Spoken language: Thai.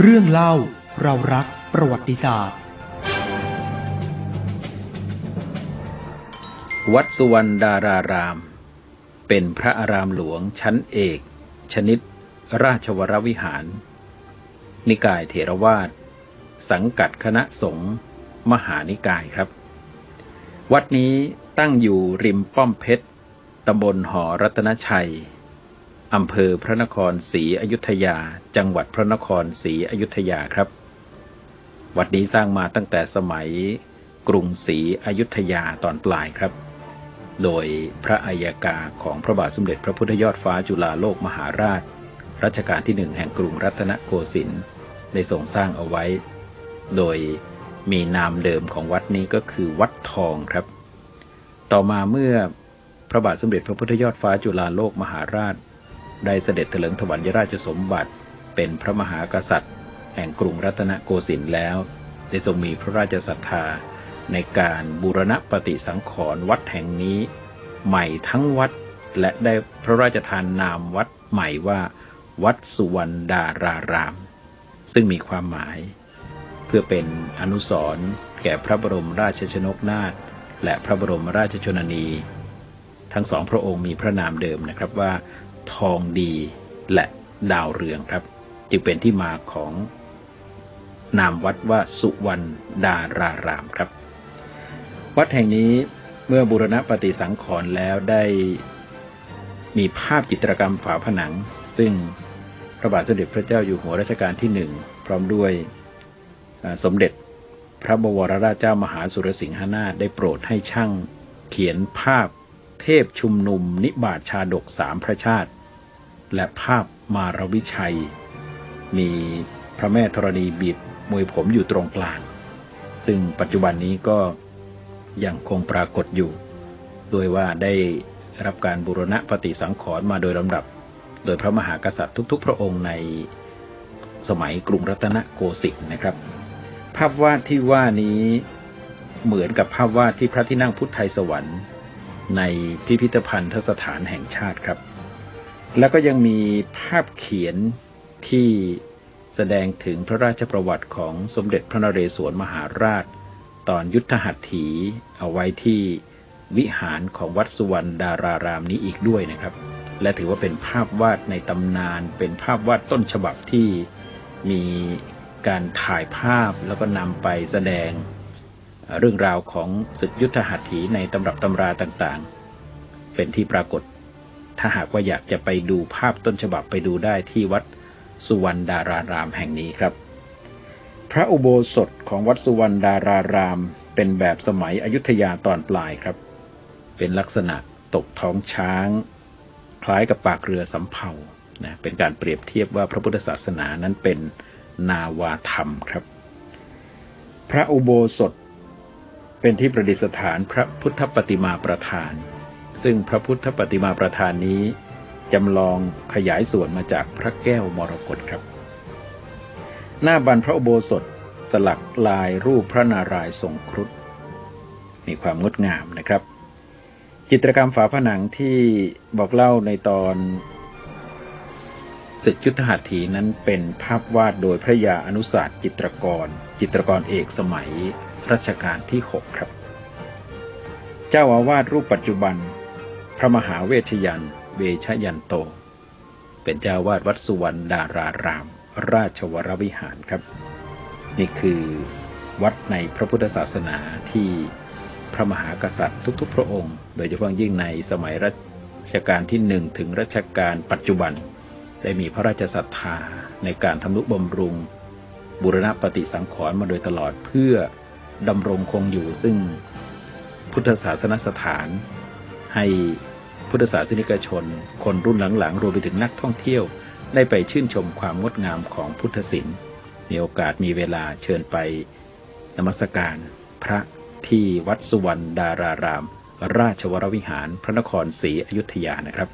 เรื่องเล่าเรารักประวัติศาสตร์ วัดสุวรรณดาราราม เป็นพระอารามหลวงชั้นเอก ชนิด ราชวรวิหาร นิกายเถรวาท สังกัดคณะสงฆ์มหานิกายครับ วัดนี้ตั้งอยู่ริมป้อมเพชรตำบลหอรัตนชัย อำเภอพระนครศรีอยุธยา จังหวัดพระนครศรีอยุธยาครับ วัดนี้สร้างมาตั้งแต่สมัยกรุงศรีอยุธยาตอนปลายครับ โดยพระอัยกาของพระบาทสมเด็จพระพุทธยอดฟ้าจุฬาโลกมหาราช รัชกาลที่หนึ่งแห่งกรุงรัตนโกสินทร์ได้ทรงสร้างเอาไว้ โดยมีนามเดิมของวัดนี้ก็คือวัดทองครับ ต่อมาเมื่อพระบาทสมเด็จพระพุทธยอดฟ้าจุฬาโลกมหาราช ได้เสด็จเถลิงถวัลยราชสมบัติ เป็นพระมหากษัตริย์ แห่งกรุงรัตนโกสินทร์แล้ว ได้ทรงมีพระราชศรัทธา ในการบูรณะปฏิสังขรณ์วัดแห่งนี้ ใหม่ทั้งวัดและได้พระราชทานนามวัดใหม่ว่า วัดสุวรรณดาราราม ซึ่งมีความหมาย เพื่อเป็นอนุสรณ์แก่พระบรมราชชนกนาถและพระบรมราชชนนี ทั้งสองพระองค์มีพระนามเดิมนะครับว่า ทองดีและดาวเรืองครับ จึงเป็นที่มาของนามวัดว่าสุวรรณดารารามครับ วัดแห่งนี้เมื่อบูรณะปฏิสังขรณ์แล้วได้มีภาพจิตรกรรมฝาผนัง ซึ่งพระบาทสมเด็จพระเจ้าอยู่หัวรัชกาลที่หนึ่งพร้อมด้วยสมเด็จพระบวรราชเจ้ามหาสุรสิงหนาถได้โปรดให้ช่างเขียนภาพ เทพชุมนุมนิบาตชาดกสามพระชาติ และภาพมารวิชัย มีพระแม่ธรณีบีบมวยผมอยู่ตรงกลาง ซึ่งปัจจุบันนี้ก็ยังคงปรากฏอยู่โดยว่าได้รับการบูรณะปฏิสังขรณ์มาโดยลำดับ โดยพระมหากษัตริย์ทุก ๆ พระองค์ในสมัยกรุงรัตนโกสินทร์นะครับ ภาพวาดที่ว่านี้เหมือนกับภาพวาดที่พระที่นั่งพุทธไทยสวรรค์ ในพิพิธภัณฑสถานแห่งชาติครับ แล้วก็ยังมีภาพเขียนที่แสดงถึงพระราชประวัติของสมเด็จพระนเรศวรมหาราช ตอนยุทธหัตถีเอาไว้ที่วิหารของวัดสุวรรณดารารามนี้อีกด้วยนะครับ และถือว่าเป็นภาพวาดในตำนาน เป็นภาพวาดต้นฉบับที่มีการถ่ายภาพแล้วก็นำไปแสดง เรื่องราวของศึกยุทธหัตถีในตำรับตำราต่างๆ เป็นที่ปรากฏ ถ้าหากว่าอยากจะไปดูภาพต้นฉบับไปดูได้ที่วัดสุวรรณดารารามแห่งนี้ครับ พระอุโบสถของวัดสุวรรณดาราราม เป็นแบบสมัยอยุธยาตอนปลายครับ เป็นลักษณะตกท้องช้าง คล้ายกับปากเรือสำเภานะเป็นการเปรียบเทียบว่าพระพุทธศาสนานั้นเป็นนาวาธรรมครับ พระอุโบสถ เป็นที่ประดิษฐานพระพุทธปฏิมาประธาน ซึ่งพระพุทธปฏิมาประธานนี้จำลองขยายส่วนมาจากพระแก้วมรกตครับ หน้าบันพระอุโบสถสลักลายรูปพระนารายณ์ทรงครุฑมีความงดงามนะครับ จิตรกรรมฝาผนังที่บอกเล่าในตอนศึกยุทธหัตถีนั้นเป็นภาพวาดโดยพระยาอนุศาสตร์จิตรกร จิตรกรเอกสมัย รัชกาลที่ 6 ครับ เจ้าอาวาสรูปปัจจุบัน พระมหาเวชยันต์เวชยันโต เป็นเจ้าอาวาดวัดสุวรรณดาราราม ราชวรวิหารครับ นี่คือวัดในพระพุทธศาสนาที่พระมหากษัตริย์ทุกๆ พระองค์ โดยเฉพาะยิ่งในสมัยรัชกาลที่หนึ่งถึงรัชกาลปัจจุบัน ได้มีพระราชศรัทธาในการทำนุบำรุง บุรณะปฏิสังขรณ์มาโดยตลอดเพื่อ ดำรงคงอยู่ซึ่งพุทธศาสนสถานให้พุทธศาสนิกชน คนรุ่นหลังๆ รวมไปถึงนักท่องเที่ยว ได้ไปชื่นชมความงดงามของพุทธศิลป์มีโอกาสมีเวลาเชิญไปนมัสการพระที่วัดสุวรรณดาราราม ราชวรวิหารพระนครศรีอยุธยานะครับ